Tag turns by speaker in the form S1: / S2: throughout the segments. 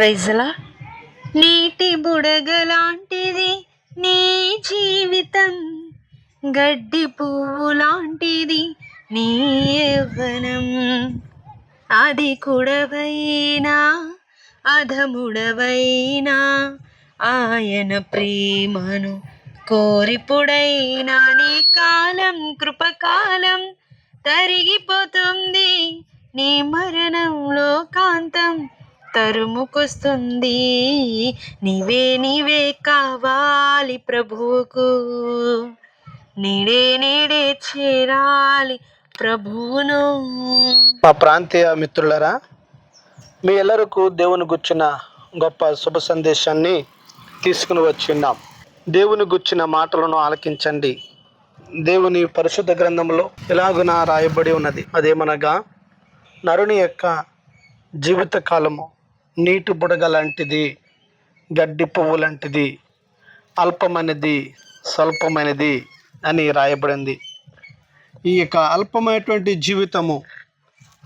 S1: ప్రైజ్లా నీటి బుడగలాంటిది నీ జీవితం గడ్డి పువ్వు లాంటిది నీ యవ్వనం. అది కుడవైనా అధముడవైనా ఆయన ప్రేమను కోరిపుడైనా నీ కాలం కృపకాలం తరిగిపోతుంది నీ మరణంలో కాంతం. తరుముకొస్తుంది. నీవే నీవే కావాలి ప్రభువుకు. నీడే నీడే చేరాలి ప్రభువును.
S2: మా ప్రాంతీయ మిత్రులరా మీ ఎల్లరకు దేవుని గుచ్చిన గొప్ప శుభ సందేశాన్ని తీసుకుని వచ్చిన్నాం దేవుని గుచ్చిన మాటలను ఆలకించండి. దేవుని పరిశుద్ధ గ్రంథంలో ఎలాగున రాయబడి ఉన్నది. అదేమనగా నరుని యొక్క జీవిత కాలము నీటి బుడగ లాంటిది గడ్డి పువ్వు లాంటిది అల్పమైనది స్వల్పమైనది అని రాయబడింది. ఈ యొక్క అల్పమైనటువంటి జీవితము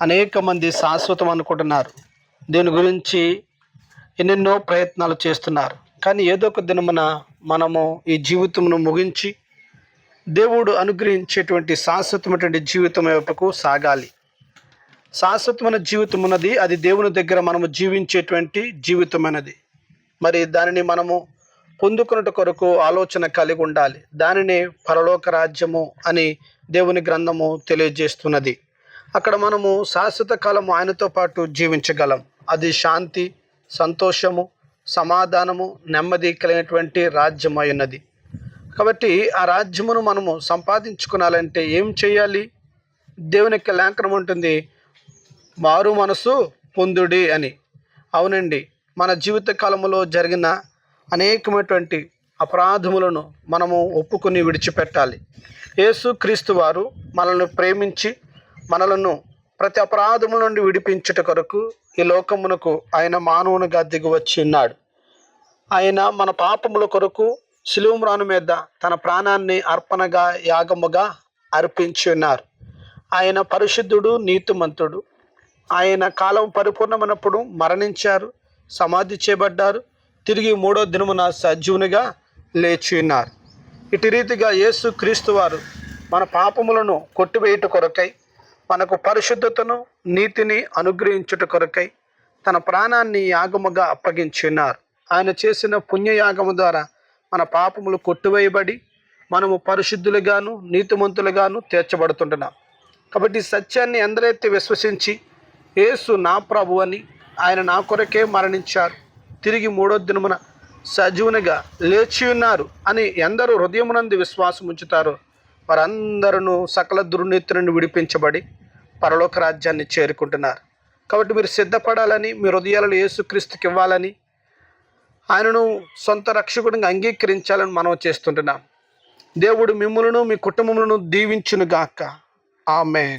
S2: అనేక మంది శాశ్వతం అనుకుంటున్నారు. దీని గురించి ఎన్నెన్నో ప్రయత్నాలు చేస్తున్నారు. కానీ ఏదో ఒక దినమున మనము ఈ జీవితమును ముగించి దేవుడు అనుగ్రహించేటువంటి శాశ్వతమైనటువంటి జీవితం వైపుకు సాగాలి. శాశ్వతమైన జీవితం ఉన్నది అది దేవుని దగ్గర మనము జీవించేటువంటి జీవితమైనది. మరి దానిని మనము పొందుకున్నట్టు కొరకు ఆలోచన కలిగి ఉండాలి. దానిని పరలోక రాజ్యము అని దేవుని గ్రంథము తెలియజేస్తున్నది. అక్కడ మనము శాశ్వత కాలము ఆయనతో పాటు జీవించగలం. అది శాంతి సంతోషము సమాధానము నెమ్మది కలిగినటువంటి రాజ్యం అయి ఉన్నది. కాబట్టి ఆ రాజ్యమును మనము సంపాదించుకోవాలంటే ఏం చేయాలి? దేవుని యొక్క లేఖనం ఉంటుంది. మారు మనసు పొందుడి అని. అవునండి మన జీవిత కాలంలో జరిగిన అనేకమైనటువంటి అపరాధములను మనము ఒప్పుకొని విడిచిపెట్టాలి. యేసు క్రీస్తు వారు మనల్ని ప్రేమించి మనలను ప్రతి అపరాధముల నుండి విడిపించుట కొరకు ఈ లోకమునకు ఆయన మానవునిగా దిగి వచ్చి ఉన్నాడు. ఆయన మన పాపముల కొరకు శిలువమ్రాను మీద తన ప్రాణాన్ని అర్పణగా యాగముగా అర్పించి ఉన్నారు. ఆయన పరిశుద్ధుడు నీతిమంతుడు ఆయన కాలం పరిపూర్ణమైనప్పుడు మరణించారు సమాధి చేయబడ్డారు తిరిగి మూడో దినమున సజీవునిగా లేచి ఉన్నారు ఇటు రీతిగా యేసు క్రీస్తు వారు మన పాపములను కొట్టివేయుట కొరకై మనకు పరిశుద్ధతను నీతిని అనుగ్రహించుట కొరకై తన ప్రాణాన్ని యాగముగా అప్పగించి ఉన్నారు ఆయన చేసిన పుణ్యయాగము ద్వారా మన పాపములు కొట్టివేయబడి మనము పరిశుద్ధులుగాను నీతిమంతులుగాను తీర్చబడుతుంటున్నాం కాబట్టి సత్యాన్ని ఎందరైతే విశ్వసించి యేసు నా ప్రభు అని ఆయన నా కొరకే మరణించారు. తిరిగి మూడో దినమున సజీవునిగా లేచి ఉన్నారు అని ఎందరూ హృదయమునందు విశ్వాసం ఉంచుతారో వారందరూ సకల దుర్నీతి నుండి విడిపించబడి పరలోక రాజ్యాన్ని చేరుకుంటున్నారు. కాబట్టి మీరు సిద్ధపడాలని మీ హృదయాలలో యేసుక్రీస్తుకి ఇవ్వాలని ఆయనను సొంత రక్షకుడిగా అంగీకరించాలని మనం చేస్తుంటున్నాం. దేవుడు మిమ్మలను మీ కుటుంబములను దీవించును గాక ఆమె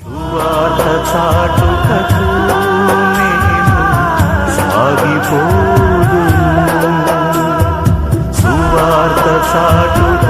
S3: సాగిపోదును